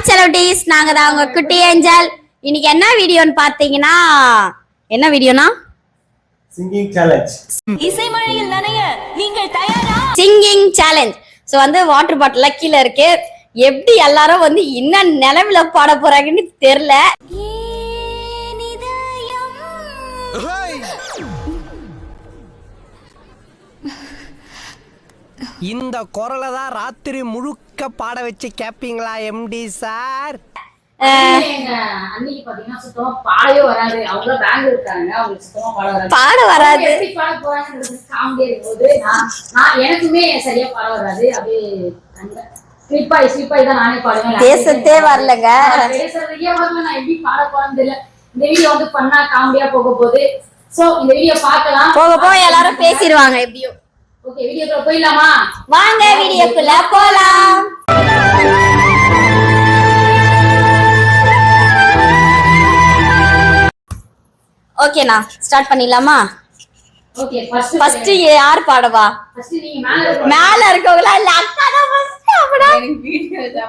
Hi செலவிட்டிஸ் நாங்க தான் உங்க குட்டி ஏஞ்சல். இன்னைக்கு என்ன வீடியோன்னு பாத்தீங்கன்னா என்ன வீடியோனா? சிங்கிங் சேலஞ்ச் இசைமழையில் நனைய நீங்கள் தயாரா? சிங்கிங் சேலஞ்ச் ஸோ வந்து வாட்டர் பாட்டில் கீழே இருக்கு. எப்படி எல்லாரும் வந்து என்ன நிலவுல பாட போறாங்கன்னு தெரியல. இந்த குரலை தான் ராத்திரி முழுக்க பாட வச்சு கேப்பீங்களா எம்டி சார்? எங்க அன்னைக்கு பாத்தீங்கன்னா சுத்தமா பாடவே வராது. அவங்க பெங்களூர் இருக்காங்க அவங்களுக்கு சுத்தமா பாட வராது. பாட வராது. அவங்க எப்படி பாட போறாங்கன்றது காமெடியா இருக்கும்போது நான் நான் எனக்குமே சரியா பாட வராது. அப்படியே ஸ்லிப்பாய் ஸ்லிப்பாய் தான் நானே பாடுவேன். பேசத்தே வரலங்க. இந்த வீடியோ வந்து பண்ணா காமெடியா போக போகுது. சோ இந்த வீடியோ பார்க்கலாம். போக போக எல்லாரும் பேசிடுவாங்க எப்படியும். ஓகே வீடியோக்குள்ள போயிடலாமா? வாங்க வீடியோக்குள்ள போலாம். ஓகேண்ணா ஸ்டார்ட் பண்ணிடலாமா? ஃபர்ஸ்ட் யார் பாடவா? மேல இருக்க- மேல இருக்கவங்களா இல்ல அக்கா தான்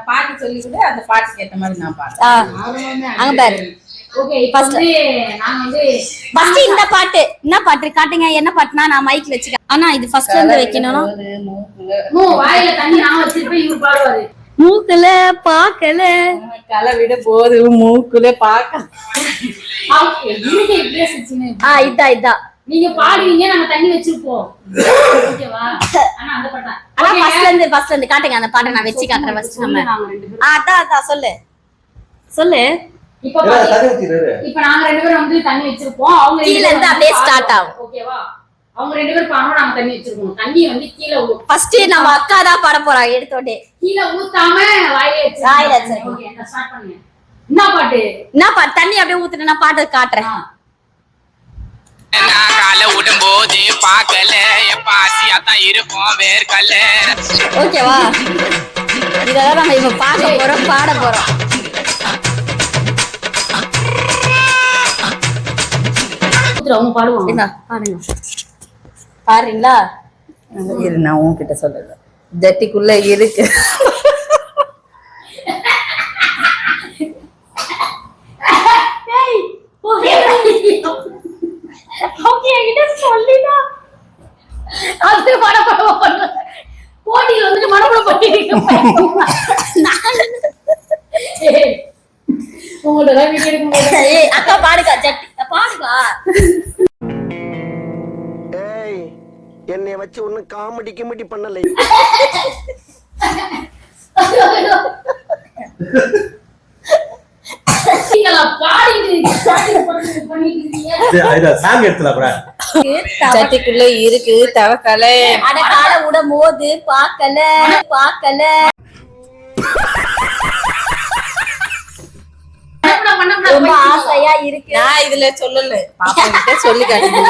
பாட்டு சொல்லி கொடு அந்த பாட்டுக்கு ஏத்த மாதிரி நான் பாடுறேன். அங்க பாரு. ஃபர்ஸ்ட் இந்த பாட்டு. என்ன பாட்டு? காட்டுங்க என்ன பாட்டுனா நான் மைக் வச்சுக்க ஆனா இது ஃபர்ஸ்ட்ல இருந்து வைக்கணும் ஒரு மூக்குல. மூ வாயில தண்ணி நான் வச்சிருப்பேன் இவர் பாடுவாரு. மூக்கல பாக்கல களை விட போது மூக்குல பாக்க. ஆ இதா இதா. நீங்க பாடுவீங்க நாங்க தண்ணி வச்சிருப்போம். ஓகேவா? ஆனா அந்த பாட்டா ஆனா ஃபர்ஸ்ட்ல இருந்து ஃபர்ஸ்ட்ல இருந்து. காட்டுங்க அந்த பாட்டை நான் வச்சு காட்டுறேன் ஃபர்ஸ்ட் நம்ம. ஆ அதான் அதான் சொல்லு. சொல்லு. இப்ப இப்ப நாங்க ரெண்டு பேரும் வந்து தண்ணி வச்சிருப்போம். அவங்க கீழ இருந்து அப்படியே start ஆகும். ஓகேவா? அவங்க ரெண்டு பேரும் பாடணும் நாங்க தண்ணி வச்சிருக்கோம். தண்ணி வந்து கீழே ஊ- ஃபர்ஸ்ட் நம்ம அக்கா தான் பாட போறாங்க எடுத்தோடே கீழே ஊத்தாம வாயில. வாயில வச்சிருக்கோம். ஓகே நான் ஸ்டார்ட் பண்ணுங்க. என்ன பாட்டு? என்ன பாட்டு தண்ணி அப்படியே ஊத்துட்டு நான் பாட்டு காட்டுறேன். நான் காலை விடும்போது பார்க்கல. எப்ப ஆசையா தான் இருப்போம் ஓகேவா இதெல்லாம் நம்ம இப்ப பார்க்க போறோம் பாட போறோம். அவங்க பாடுவாங்க. என்ன பாடுங்க. பாடுறீங்களா இரு நான் உன்கிட்ட சொல்லல ஜட்டிக்குள்ள இருக்கு. அது மனப்படம் பண்ண போட்டியில் வந்துட்டு மனப்படம் உங்களோட ஏய் அக்கா பாடுக்கா ஜட்டி பாடுக்கா. என்னைய வச்சு ஒன்னும் காமெடி கிமெடி பண்ணலை. ஜட்டிக்குள்ள இருக்கு தவக்கலை. அட கால விடும் போது பாக்கல பாக்கல ரொம்ப ஆசையா இருக்கு. நான் இதுல சொல்லல. பாப்பா கிட்ட சொல்லி காட்டுங்க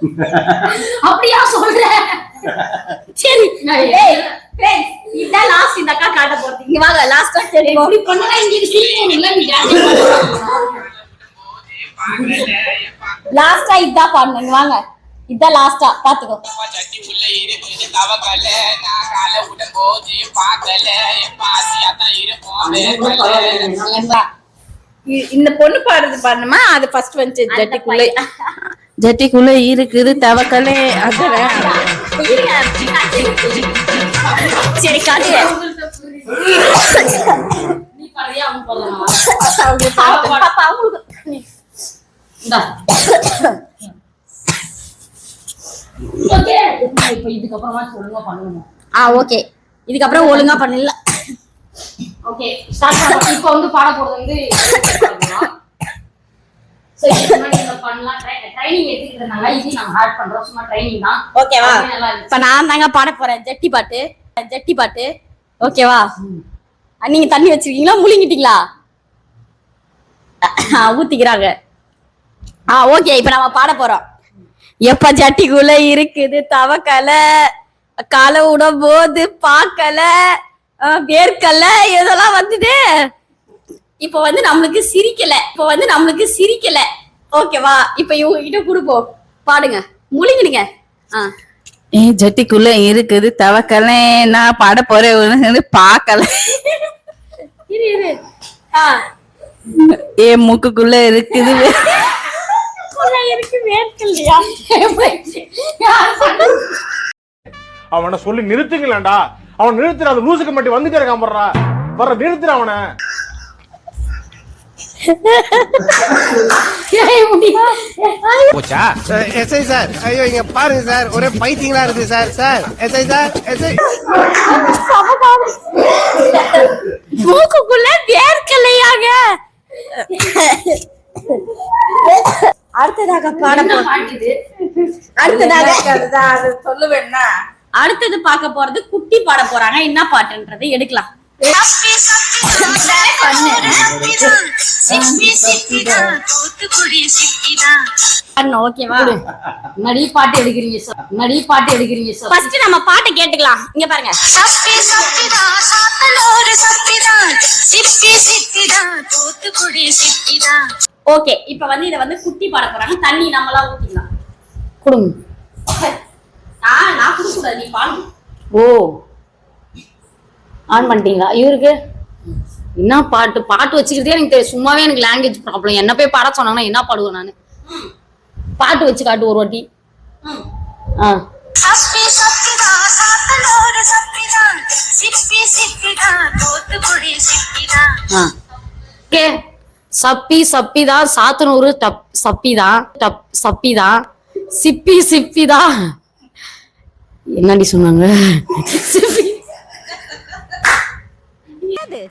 அப்படியா சொல்ற? சரி இதான் லாஸ்ட் இந்த அக்கா காட்ட வாங்க லாஸ்டா சரி. இப்படி பண்ணா இங்க சிரிக்கணும் இல்ல நீ லாஸ்டா இதான் பாடுங்க வாங்க. இதான் லாஸ்டா பாத்துக்கோ. இந்த. பொண்ணு பாடுறது பாடணுமா? அது ஃபர்ஸ்ட் அந்த ஜட்டிக்குள்ள. ஜட்டிக்குள்ள இருக்குது தவக்கலை இருங்க, சரி காட்டு. ஆ ஓகே. இதுக்கப்புறம் ஒழுங்கா பண்ணல ஓகே இப்போ வந்து பாட போறது வந்து சோ இதுக்கு முன்னாடி நம்ம பண்ணலாம் ட்ரைனிங் எடுத்துக்கிறதுனால இது நாங்க ஹார்ட் பண்றோம். சும்மா ட்ரைனிங் தான். ஓகேவா இப்ப நான் தாங்க பாட போறேன். ஜட்டி பாட்டு. ஜட்டி பாட்டு. ஓகேவா நீங்க தண்ணி வச்சிருக்கீங்களா? முழுங்கிட்டீங்களா? ஊத்திக்கிறாங்க. ஆ ஓகே இப்ப நம்ம பாட போறோம். எப்ப ஜட்டிக்குள்ள இருக்குது தவக்கலை? காலை விடும் போது பார்க்கல அஹ் வேர்க்கல? இதெல்லாம் வந்துட்டு இப்ப வந்து நம்மளுக்கு சிரிக்கல. இப்ப வந்து நம்மளுக்கு சிரிக்கல. ஓகேவா? இப்ப இவங்க கிட்ட கொடுப்போம் பாடுங்க. முழுங்கிடுங்க. ஆ. ஏன் ஜட்டிக்குள்ள இருக்குது. தவக்கலை நான் பாட போறேன். வந்து பார்க்கல இரு ஆ. ஏ மூக்குக்குள்ள இருக்குது? அவனை சொல்லி நிறுத்துங்களேன்டா. அவன் நிறுத்துற அந்த லூசுக்கு மட்டும் வந்துட்டே இருக்கான் போடுறா. வர நிறுத்துற அவனை? போச்சா எஸ்ஐ சார் ஐயோ இங்க பாருங்க சார் ஒரே பைத்தியங்களா இருக்கு sir sir SI sir SI மூக்குக்குள்ள வேர்க்கலையாங்க அடுத்ததாக பாட என்ன போ- பாட்டு இது? அடுத்ததாக சொல்லுவேன்னா அடுத்தது பார்க்க போறது குட்டி பாட போறாங்க என்ன பாட்டுன்றது எடுக்கலாம் நடி பாட்டு எடுக்கிறீங்க சார் நடி பாட்டு எடுக்கிறீங்க சார் ஃபர்ஸ்ட் நம்ம பாட்டை கேட்டுக்கலாம். இங்க பாருங்க. சப்பி சாத்தனோரு சிப்பி தூத்துக்குடி ஓகே இப்ப வந்து இத வந்து குட்டி பாட போறாங்க. தண்ணி நம்மளா ஊத்திக்கலாம். கொடுங்க. நான் நான் குடுக்க கூடாது நீ பாடு. ஓ. ஆன் பண்ணிட்டீங்களா? இவருக்கு? என்ன பாட்டு? பாட்டு வச்சுக்கிட்டே எனக்கு தெரியும் சும்மாவே எனக்கு லாங்குவேஜ் ப்ராப்ளம் என்ன போய் பாட சொன்னாங்கன்னா என்ன பாடுவேன் நான்? பாட்டு வச்சு காட்டு ஒரு வாட்டி. ஆ. சப்பி சப்பிதான் சாத்தனோரு சப்பிதான் சிப்பி சப்பி சாத்தனூறு டப் சப்பிதான் டப் சப்பிதான் சிப்பி சிப்பிதான் என்னடி சொன்னாங்க? சிப்பி.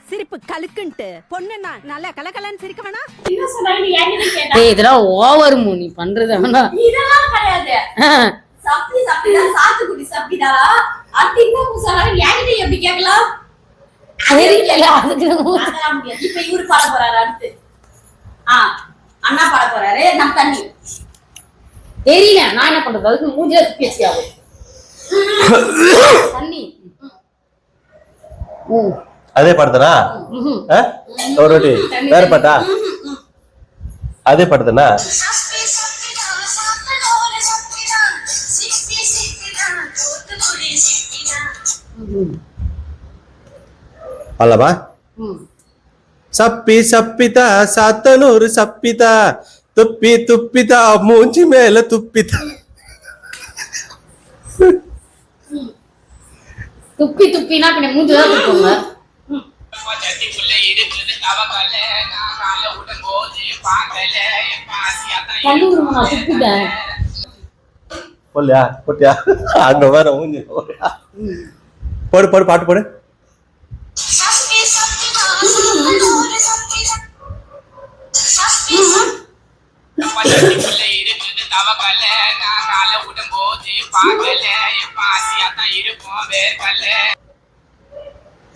சிரிப்பு கலுக்குன்ட்டு பொண்ணுன்னா நல்லா கலகலன்னு சிரிக்க வேணா டேய் இதெல்லாம் ஓவர் நீ பண்றது வேணா இதெல்லாம் கிடையாது. சப்பி சப்பிதான் சாத்துக்குடி சப்பிதாரா அடுத்து இன்னும் சொன்னாங்க என்கிட்ட எப்படி கேட்கலாம்? இப்ப இவரு பாட போறாரு அடுத்து. ஆ அண்ணா பாட போறாரு. நம்ம தண்ணி. தெரியல நான் என்ன பண்றது? அதுக்கு மூஞ்சில பேசி ஆகும் தண்ணி. ம். அதே பாடுதானா ம்ஹும். ஆ? ஒரு வாட்டி. வேற பாட்டா? அதே பாடுதானா சப்பி சப்பிதான் சாத்தனோரு சப்பிதான் சிப்பி சிப்பிதான் தூத்துக்குடி சிப்பிதான் அல்லவா ம் சப்பி சப்பிதா சாத்தனூர் சப்பிதா. துப்பி துப்பிதா மூஞ்சி மேல துப்பிதா. துப்பி துப்பினா பின்ன மூஞ்சி தான் துப்புங்க சட்டிக்குள்ள இருக்குது தவக்கல நான் கால விடும்போது பார்க்கல எப்ப ஆசையாத்தான் கண்டு விடுமா நான் துப்பிட்டேன் போலியா? போட்டியா? அங்க வேற ஊஞ்சி. போடு போடு பாட்டு போடு.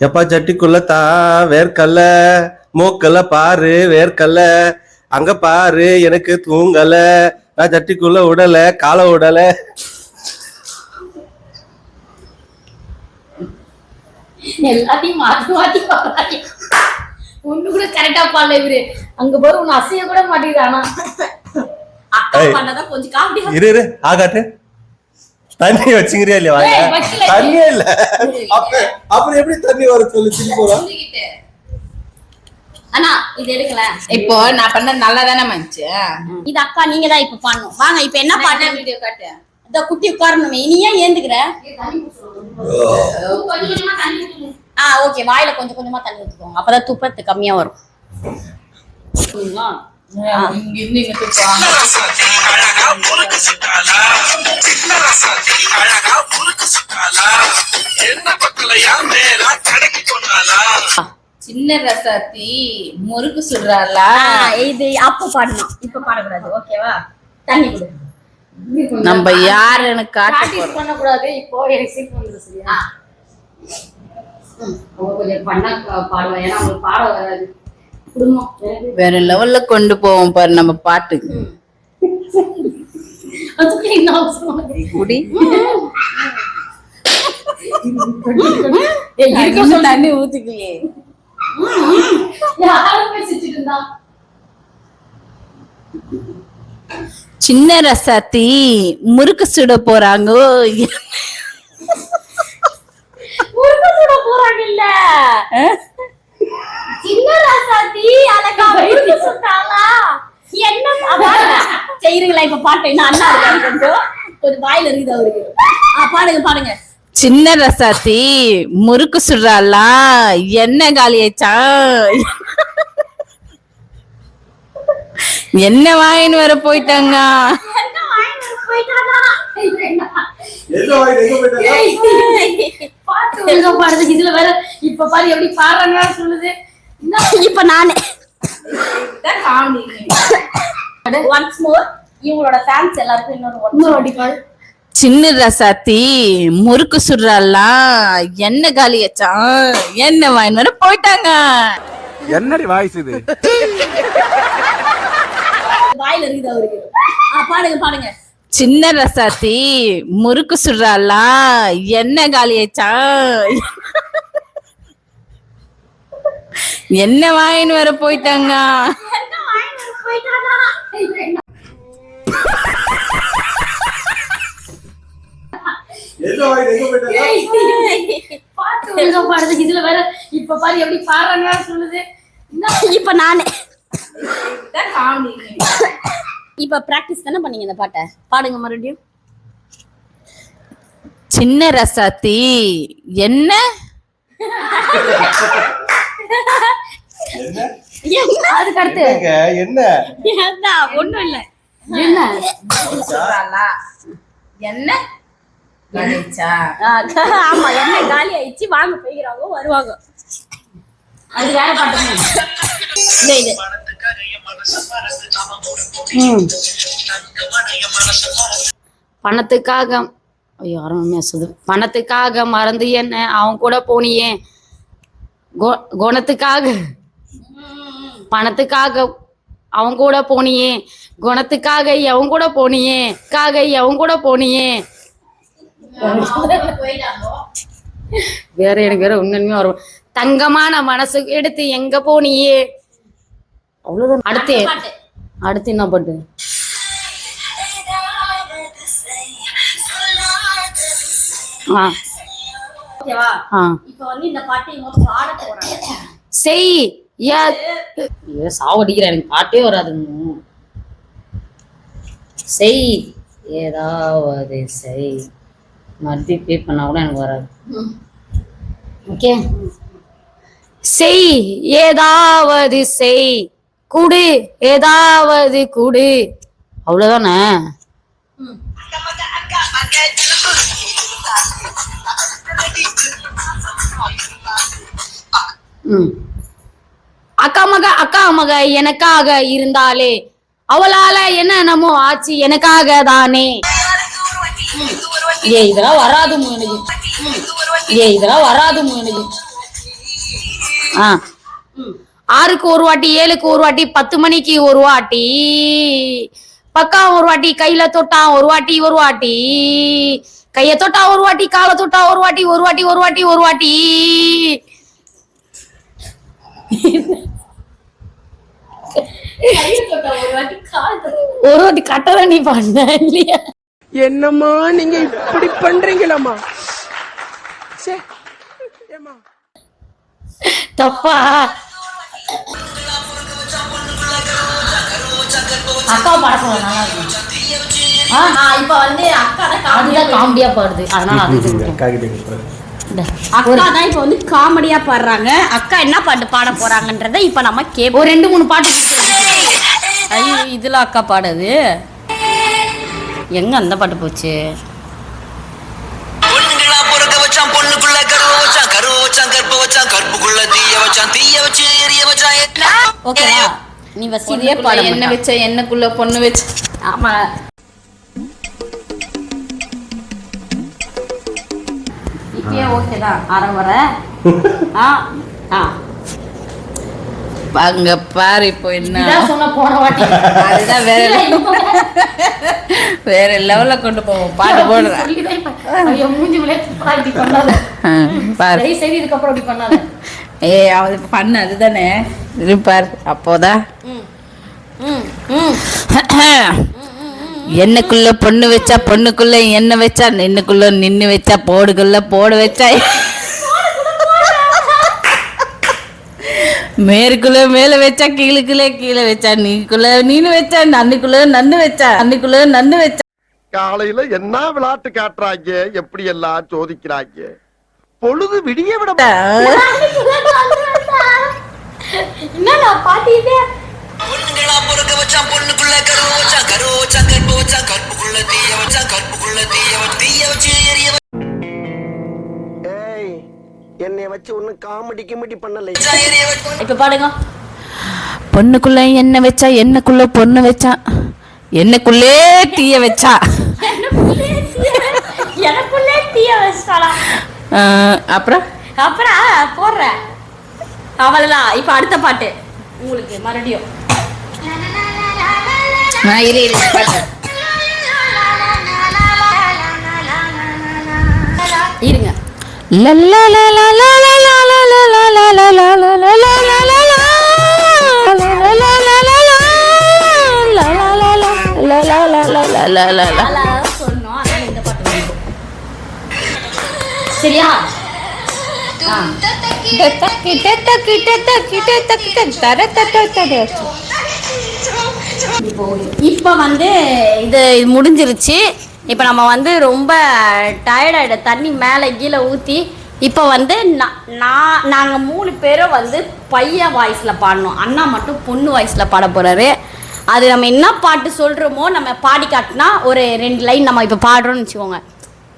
எப்பா சட்டிக்குள்ள தா வேர்க்கல்ல? மூக்கல்ல பாரு வேர்க்கல்ல. அங்க பாரு எனக்கு தூங்கல. நான் சட்டிக்குள்ள உடல கால உடல. எல்லாத்தையும் மாத்தி மாத்தி பாடுறாங்க ஒண்ணு கூட கரெக்டா பாடல இவரு. அங்க போற ஒண்ணு அசைய கூட மாட்டேங்குது ஆனா. அக்கா ஏய். பண்ணதான் கொஞ்சம் காமெடி இரு இரு ஆகாட்டு. தண்ணி வச்சுக்கிறியா இல்லையா. தண்ணியே இல்ல. அப்ப- அப்புறம் எப்படி தண்ணி வர சொல்லு? திருப்பி அண்ணா இது எடுக்கல இப்போ நான் பண்ண நல்லா தானே மச்சு இது அக்கா நீங்க தான் இப்ப பண்ணணும் வாங்க இப்ப என்ன பாட்டு வீடியோ காட்டு இந்த குட்டி உட்காரணுமே நீ ஏன் ஏந்துக்கிற ஆ ஓகே வாயில கொஞ்சம் கொஞ்சமா தண்ணி ஊத்திக்கோங்க அப்பதான் துப்பத்து கம்மியா வரும் இங்க இருந்து இங்க தூக்குவாங்க சின்ன ரசாத்தி முறுக்கு சுடுறாளா இது அப்ப பாடணும். இப்ப பாடக்கூடாது. ஓகேவா? தண்ணி கொடு. நம்ம யாருன்னு காட்ட practice போறோம்? பண்ணக்கூடாது. இப்போ எனக்கு சீட் வந்துரு சரியா? கொஞ்சம் பண்ணா பா- பாடுவா ஏன்னா பாட வராது. குடும்பம் எனக்கு. வேற லெவல்ல கொண்டு போவோம் பாரு நம்ம பாட்டு. அதுக்கு என்ன அவசரம்? குடி. தண்ணி ஊத்திக்கலையே. சின்ன ரசாத்தி முறுக்கு சுட போறாங்க. முறுக்கு சுட போறாங்க இல்ல சின்ன ரசாத்தி அழகா முறுக்கு சுட்டாளா? என்ன செய்யறீங்களா இப்ப பாட்டு என்ன அண்ணா கொஞ்சம். கொஞ்சம் வாயில இருக்குது அவருக்கு. பாடுங்க பாடுங்க. சின்ன ரசாத்தி முறுக்கு சுடுறாளா? என்ன காலியாச்சா என்ன வாங்கின்னு வர போயிட்டாங்க? பாடுது இதுல வேற இப்ப பாரு எப்படி பாடுறாங்க சொல்லுது. இப்ப நானே. ஒன்ஸ் மோர் இவங்களோட ஃபேன்ஸ் எல்லாருக்கும் இன்னொரு சின்ன ரசாத்தி முறுக்கு சுடுறாளா? என்ன காலியாச்சா என்ன வாங்கின்னு வர போயிட்டாங்க. என்னடி வாய்ஸ் இது? வாயில இருக்குது அவருக்கு. பாடுங்க பாடுங்க சின்ன ரசாத்தி முறுக்கு சுடுறாளா? என்ன காலியாச்சா என்ன வாங்கின்னு வர போயிட்டாங்க? பாட்டு ஒழுங்கா பாடுது. இதுல வேற இப்ப பாரு எப்படி பாடுறாங்க சொல்லுது. இப்ப நானே. இப்ப பிராக்டிஸ் தானே பண்ணீங்க இந்த பாட்டை? பாடுங்க மறுபடியும். சின்ன ரசாத்தி என்ன? அதுக்கு அடுத்து. என்ன? என்ன ஒண்ணும் இல்ல. என்ன? என்ன? ஆமா என்ன காலி ஆயிடுச்சு வாங்க போய்க்கிறாங்க வருவாங்க. அது வேற பாட்டு இல்ல இது. பணத்துக்காக ஐயோ அருமையா சொல்லுது. பணத்துக்காக மறந்து என்ன அவன் கூட போனியே. கொ- குணத்துக்காக. பணத்துக்காக அவன் கூட போனியே. குணத்துக்காக எவன் கூட போனியே. காக எவன் கூட போனியே. வேற எனக்கு வேற உண்மையுமே வரும். தங்கமான மனசு எடுத்து எங்க போனியே அவ்வளவுதான். அடுத்து அடுத்து என்ன பாட்டு? செய். சாவடிக்கிறேன் எனக்கு பாட்டே வராது. செய். ஏதாவது செய். மறுபடியும் பே பண்ணா கூட எனக்கு வராது. ஓகே செய் ஏதாவது செய். குடு ஏதாவது குடு. அவ்வளவுதானே? ம். அக்கா மக அக்கா மக எனக்காக இருந்தாலே அவளால என்ன என்னமோ ஆச்சு எனக்காக தானே. ஏ இதெல்லாம் வராது எனக்கு ஏ இதெல்லாம் வராது எனக்கு ஆ ஆறுக்கு ஒரு வாட்டி ஏழுக்கு ஒரு வாட்டி பத்து மணிக்கு ஒரு வாட்டி பக்கம் ஒரு வாட்டி கையில தொட்டா ஒரு வாட்டி ஒரு வாட்டி கைய தொட்டா ஒரு வாட்டி காலை தொட்டா ஒரு வாட்டி ஒரு வாட்டி ஒரு வாட்டி ஒரு வாட்டி ஒரு வாட்டி கட்டதான் நீ பண்ண இல்லையா என்னம்மா நீங்க இப்படி பண்றீங்களம்மா? தப்பா. அக்கா பாட சொல்ல இப்ப வந்து அக்கா தான் அதுதான் காமெடியா பாடுது. அதனால அது. அக்கா தான் இப்ப வந்து காமெடியா பாடுறாங்க. அக்கா என்ன பாட்டு பாட போறாங்கன்றத இப்ப நம்ம கேப்போம் ஒரு ரெண்டு மூணு பாட்டு ஐயோ இதுல அக்கா பாடுது. எங்க அந்த பாட்டு போச்சு? பொண்ணுங்களா பொறுக்க வச்சான் பொண்ணுக்குள்ள கருவ வச்சான் கருவ வச்சான் கற்ப வச்சான் கற்புக்குள்ள தீய வச்சான் தீய வச்சு எரிய வச்சான். ஓகேவா? நீ ஃபர்ஸ்ட் இதே பாட என்ன வச்ச என்னக்குள்ள பொண்ணு வச்ச? ஆமா. இப்பயே ஓகே தான் அரை வர. ஆ ஆ. அங்க பாரு இப்போ என்ன? அதுதான் வேற வேற லெவல்ல கொண்டு போவோம். பாட்டு போடுறேன். ஏய் அவது பண்ண அதுதானே? இரு பாரு அப்போதான் என்னக்குள்ள பொண்ணு வச்சா பொண்ணுக்குள்ள என்ன வச்சா நின்னுக்குள்ள நின்னு வச்சா போடுக்குள்ள போடு வச்சா. மேற்குள்ள மேல வச்சா கீழுக்குள்ள கீழே வச்சா நீக்குள்ள நீனு வச்சா நன்னுக்குள்ள நன்னு வச்சா அன்னைக்குள்ள நன்னு வச்சா. காலையில என்ன விளையாட்டு காட்டுறாங்க? எப்படி எல்லாம் சோதிக்கிறாங்க? பொழுது விடிய விட பொண்ணுங்களா பொறுக்க பொண்ணுக்குள்ள கருவ கற்ப வச்சான் கற்புக்குள்ள தீய வச்சான் கற்புக்குள்ள தீய வச்சு தீய வச்சு எரிய என்னைய வச்சு ஒன்னும் காமெடி கிமெடி பண்ணல. இப்ப பாடுங்க. பொண்ணுக்குள்ள என்ன வச்சா என்னக்குள்ள பொண்ணு வச்சா என்னக்குள்ளே தீய வச்சா. எனக்குள்ளே தீய வச்சிட்டாளா ஆஹ், அப்புறம்? அப்புறம் போடுறேன். அவ்வளவுதான். இப்ப அடுத்த பாட்டு. உங்களுக்கு மறுபடியும். நான் இரு இரு சரியா இப்போ வந்து இது முடிஞ்சிருச்சு இப்போ நம்ம வந்து ரொம்ப டயர்டாயிட தண்ணி மேலே கீழே ஊற்றி இப்போ வந்து நான் நாங்கள் மூணு பேரும் வந்து பையன் வாய்ஸில் பாடணும் அண்ணா மட்டும் பொண்ணு வாய்ஸில் பாட போகிறாரு அது நம்ம என்ன பாட்டு சொல்கிறோமோ நம்ம பாடி காட்டினா ஒரு ரெண்டு லைன் நம்ம இப்போ பாடுறோம்னு வச்சுக்கோங்க.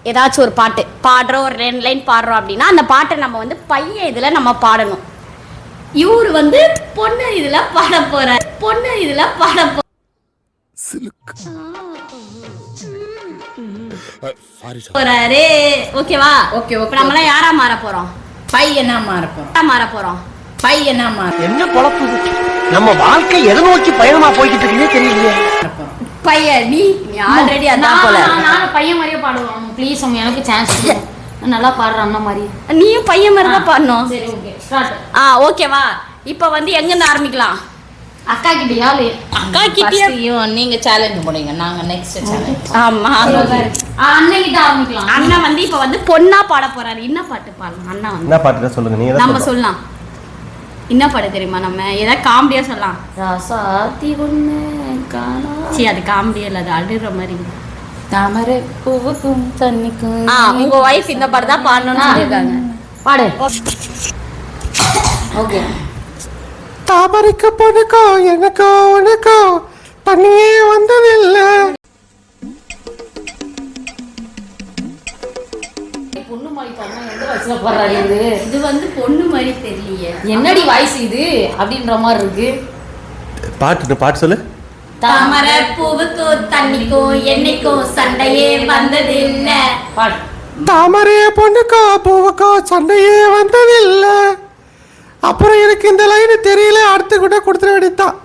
ஏதாச்சும் ஒரு பாட்டு பாடுறோம் ஒரு ரெண்டு லைன் பாடுறோம் அப்படின்னா அந்த பாட்டை நம்ம வந்து பையன் இதில் நம்ம பாடணும். இவர் வந்து பொண்ணு இதில் பாட போகிறார் பொண்ணு இதில் பாட போ போறாரு. ஓகேவா? okay, இப்ப நம்மலாம் யாரா மாற போறோம்? பையனா மாறப்போம் யாரா மாற போறோம்? பையனா மாற என்ன பொழப்பு இது? நம்ம வாழ்க்கை எதை நோக்கி பயணமா போய்கிட்டு இருக்குன்னே தெரியலையே. பையன் நீ நீ ஆல்ரெடி அதான் போல. நானும் பையன் மாதிரியே பாடுவோம் ப்ளீஸ் அவங்க எனக்கு சான்ஸ் நல்லா பாடுற அண்ணா மாதிரி. நீயும் பையன் மாதிரி தான் பாடணும். சரி ஓகே. ஸ்டார்ட் ஆ ஓகேவா? இப்ப வந்து எங்க இருந்து ஆரம்பிக்கலாம்? அக்கா கிட்டயா அக்கா கிட்டயே? ஃபர்ஸ்ட் நீங்க சேலஞ்ச் போடுங்க. நாங்க நெக்ஸ்ட் சேலஞ்ச் ஆமா. அண்ணன் கிட்ட ஆரம்பிக்கலாம். அண்ணன் வந்து இப்ப வந்து பொண்ணா பாட போறாரு. என்ன பாட்டு பாடலாம் அண்ணா வந்து. என்ன பாட்டுன்னு சொல்லுங்க? நீங்க நம்ம. சொல்லலாம். என்ன பாட்டு தெரியுமா நம்ம? ஏதாவது காமெடியா சொல்லலாம். ராசாத்தி ஒண்ணு காணா. சீ அது காமெடியா இல்ல அது அழுற மாதிரி. தாமரை பூவுக்கும் தண்ணிக்கும் ஆ உங்க ஒய்ஃப் இந்த பாட்டு தான் பாடணும்னு சொல்லியிருக்காங்க. பாடு. ஓகே. தாமரைக்கு பொண்ணுக்கோ எனக்கோ உனக்கோ தண்ணியே வந்ததில்லை. பொண்ணு மாதிரி பாடுனா எந்த வயசுல பாடுறாரு இது? இது வந்து பொண்ணு மாதிரி தெரியலையே. என்னடி வயசு இது? அப்படின்ற மாதிரி இருக்கு. பாட்டு பாட்டு சொல்லு. தாமரை பூவுக்கும் தண்ணிக்கும் என்னைக்கும் சண்டையே வந்தது இல்ல பாடு. தாமரைய பொண்ணுக்கோ பூவுக்கோ சண்டையே வந்ததில்லை. அப்புறம் எனக்கு இந்த லைன் தெரியல அடுத்து கூட கொடுத்துட வேண்டியதுதான்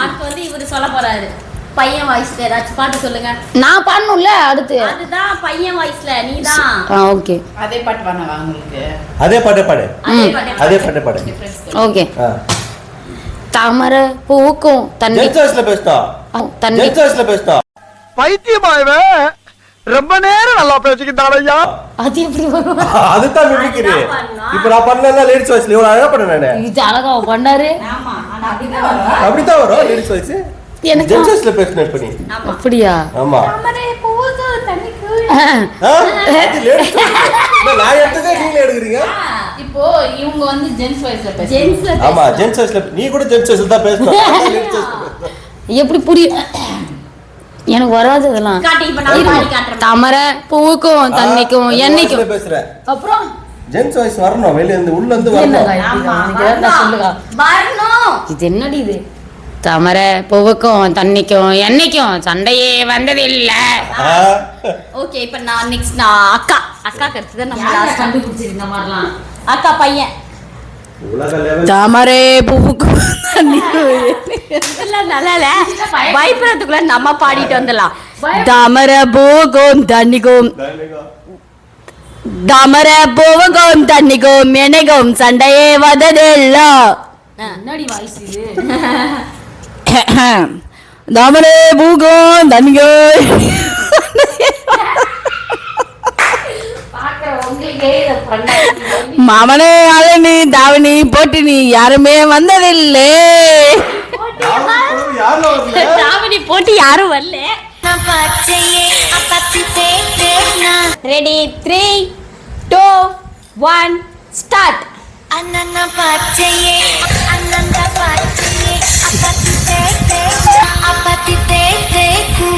அடுத்து வந்து இவரு சொல்ல போறாரு. பையன் வாய்ஸ்ல ஏதாச்சும் பாட்டு சொல்லுங்க. நான் பாடணும்ல அடுத்து? அதுதான் பையன் வாய்ஸ்ல நீதான். ஆ ஓகே. அதே பாட்டு பண்ணவா உங்களுக்கு அதே பாட்டே பாடு. அதே பாட்டு அதே பாட்டே பாடு. ஓகே. ஆ. தாமரை பூக்கும் தண்ணி. ஜென்ஸ் வாய்ஸ்ல பேசுதா? தண்ணி. ஜென்ஸ் வாய்ஸ்ல பேசுதா? பைத்தியமாயவே. ரொம்ப நேரம் நல்லா பேசிக்கிட்டான் ஐயா. அது எப்படி வரும்? அதுதான் மிமிக்ரி. இப்ப நான் பண்ணல லேடிஸ் வாய்ஸ்ல இவ்வளவு அழகா பண்ண நானு இது அழகா பண்ணாரு. அப்படிதான் வரும். அப்படித்தான் வரும் லேடிஸ் வாய்ஸ் எனக்கு ஜென்ஸ் வாய்ஸ்ல பேசுனேன் இப்ப நீ. அப்படியா? ஆமா. நான் எடுத்ததே நீங்க எடுக்கிறீங்க. இப்போ இவங்க வந்து ஜென்ஸ் வாய்ஸ்ல பேசுறாங்க. ஆமா ஜென்ஸ் வாய்ஸ்ல நீ கூட ஜென்ஸ் வாய்ஸ்ல தான் பேசணும். எப்படி புரியும் எனக்கு வராது இதெல்லாம். காட்டி இப்ப நான் பாடி காட்டுறேன். தாமரை பூவுக்கும் தண்ணிக்கும் பேசுறேன். அப்புறம்? ஜென்ஸ் வாய்ஸ் வரணும் வெளிய இருந்து உள்ள இருந்து வரணும். ஆமா, எனக்கு சொல்லுங்க. வரணும். இது என்னடி இது? தாமரை பூவுக்கும் தண்ணிக்கும் எண்ணெய்க்கும் சண்டையே வந்தது இல்ல. ஓகே இப்ப நான் நெக்ஸ்ட் நான் அக்கா. அக்கா கருத்து நம்ம லாஸ்ட் கண்டுபிடிச்சிருக்க இந்த மாதிரிலாம்? அக்கா பையன். தாமரை பூவுக்கு பயப்படுறதுக்குள்ள நம்ம பாடிட்டு வந்துடலாம். தாமர போகும் தண்ணிக்கும் தாமர போவகும் தண்ணிக்கும் எனக்கும் சண்டையே வததில்ல தாமரே பூகும் தண்ணிகோ பாக்குற மவனே அலனி தாவணி போட்டினி யாருமே வந்ததில்லை. தாவணி போட்டி யாரும் வரல. Ready three two one start அண்ணன் பச்சையே அண்ணன் பச்சையே அப்பத்தி தேக்கு அப்பத்தி தேக்கு தேக்கு